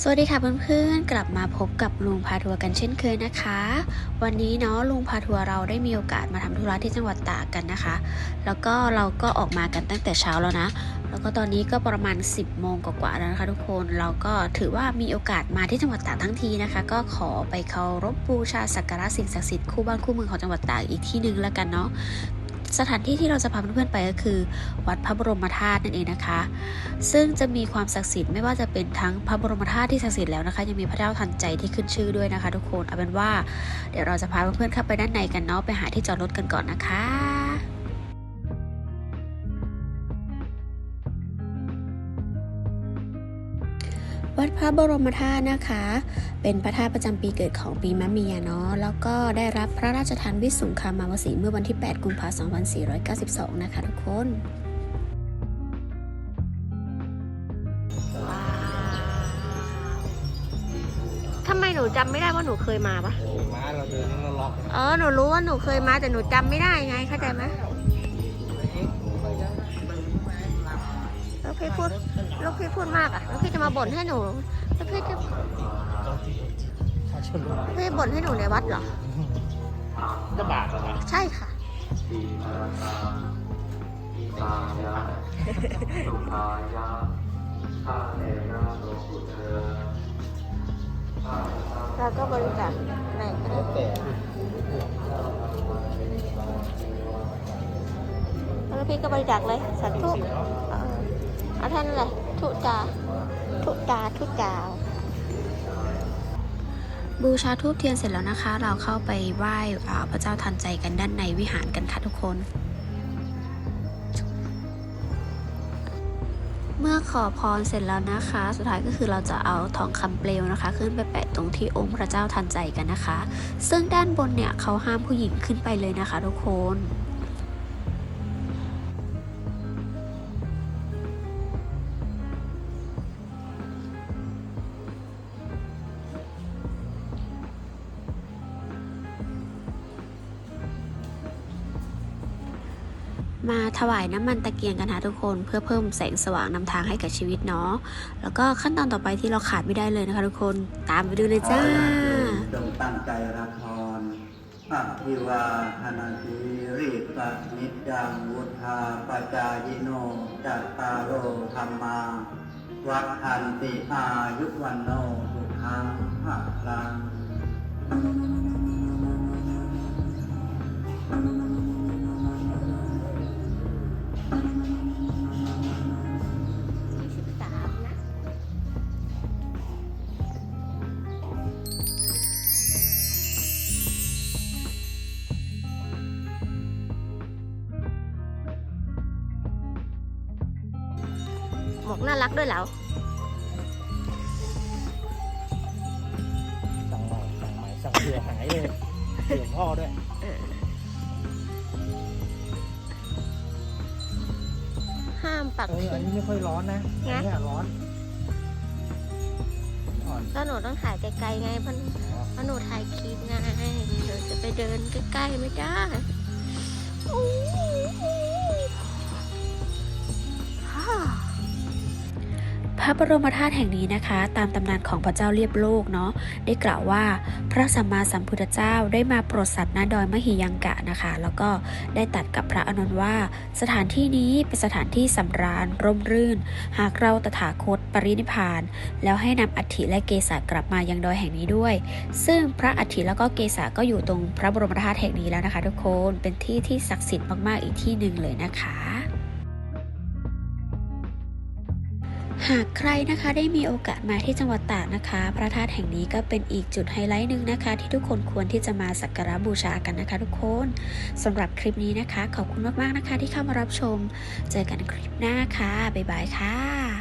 สวัสดีค่ะเพื่อนๆ กลับมาพบกับลุงพาทัวร์กันเช่นเคยนะคะ วันนี้เนาะลุงพาทัวร์เราได้มีโอกาสมาทำธุระที่จังหวัดตากกันนะคะ แล้วก็เราก็ออกมากันตั้งแต่เช้าแล้วนะ แล้วก็ตอนนี้ก็ประมาณ 10โมงกว่าๆแล้วนะคะทุกคน เราก็ถือว่ามีโอกาสมาที่จังหวัดตากทั้งทีนะคะ ก็ขอไปเคารพบูชาสักการะสิ่งศักดิ์สิทธิ์คู่บ้านคู่เมืองของจังหวัดตากอีกที่หนึ่งแล้วกันเนาะ สถานที่ที่เราจะพาเพื่อนๆไปก็คือ วัดพระบรมธาตุนั่นเองนะคะ ซึ่งจะมีความศักดิ์สิทธิ์ไม่ว่าจะเป็นทั้งพระบรมธาตุที่ศักดิ์สิทธิ์แล้วนะคะ ยังมีพระเจ้าทันใจที่ขึ้นชื่อด้วยนะคะ ทุกคนเอาเป็นว่า เดี๋ยวเราจะพาเพื่อนๆเข้าไปด้านในกันเนาะไปหาที่จอดรถกันก่อนนะคะ วัดพระบรมธาตุนะคะ เป็นพระธาตุประจำปีเกิดของปีมะเมียเนาะแล้วก็ได้รับพระราชทานวิสุงคามาวสีเมื่อวันที่ 8 กุมภาพันธ์2492 นะคะทุกคนทำไมหนูจำไม่ได้ว่าหนูเคยมาปะม้าเราเดินแล้วล็อก เออหนูรู้ว่าหนูเคยมาแต่หนูจำไม่ได้ไงเข้าใจไหม พี่พูดแล้วพี่พูดมากอะแล้วพี่จะมาบ่นให้หนูแล้วพี่จะขาชนพี่บ่นให้หนูในวัดเหรอจะบาดเหรอใช่ค่ะเราก็บริจาคไหนก็ได้แต่แล้วพี่ก็บริจาคเลยสาธุ เอาท่านเลยทุจาทุจาทุจาวบูชาทูบเทียนเสร็จแล้วนะคะ เราเข้าไปไหว้พระเจ้าทันใจกันด้านในวิหารกันค่ะทุกคน เมื่อขอพรเสร็จแล้วนะคะ สุดท้ายก็คือเราจะเอาทองคำเปลวนะคะ ขึ้นไปแปะตรงที่องค์พระเจ้าทันใจกันนะคะ ซึ่งด้านบนเนี่ยเขาห้ามผู้หญิงขึ้นไปเลยนะคะ ทุกคน มาถวายน้ำมันตะเกียงกันค่ะทุกคนเพื่อเพิ่มแสงสว่างนำทางให้กับชีวิตเนาะแล้วก็ขั้นตอนต่อไปที่เราขาดไม่ได้เลยนะคะทุกคนตามไปดูเลยจ้าจงตั้งใจรับพรอะทิวาธนาสีริสะนิจังวุธาปจายโนจัตตารโอธรรมาวัฏันติอายุวันโนสุขังภะลังสี่สิ หมวกน่ารักด้วยเหรอสั่งใหม่สั่งใหม่สั่งเสือหายเลยเสือพ่อด้วยห้ามปักเออธอันงนี้ไม่ค่อยร้อนนะอันงั้นเนี้ยร้อนอ่อนก็หนูต้องถ่ายไกลๆไงเพราะเพราะหนูถ่ายคลิปไงเดี๋ยวจะไปเดินใกล้ๆไม่ได้ ระบรมธาตุแห่งนี้นะคะ ตามตำนานของพระเจ้าเรียบโลกเนาะได้กล่าวว่าพระสัมมาสัมพุทธเจ้าได้มาโปรดสัตว์ณดอยมหิยังกะนะคะ แล้วก็ได้ตัดกับพระอานนว่า สถานที่นี้เป็นสถานที่สำราญร่มรื่น หากเราตถาคตปรินิพพาน แล้วให้นำอัฐิและเกศากลับมายังดอยแห่งนี้ด้วย ซึ่งพระอัฐิแล้วก็เกศาก็อยู่ตรงพระบรมธาตุแห่งนี้แล้วนะคะ ทุกคนเป็นที่ที่ศักดิ์สิทธิ์มากๆอีกที่หนึ่งเลยนะคะ หากใครนะคะได้มีโอกาสมาที่จังหวัดตากนะคะ พระธาตุแห่งนี้ก็เป็นอีกจุดไฮไลท์หนึ่งนะคะ ที่ทุกคนควรที่จะมาสักการะบูชากันนะคะ ทุกคนสำหรับคลิปนี้นะคะ ขอบคุณมากๆนะคะที่เข้ามารับชม เจอกันคลิปหน้าค่ะบ๊ายบายค่ะ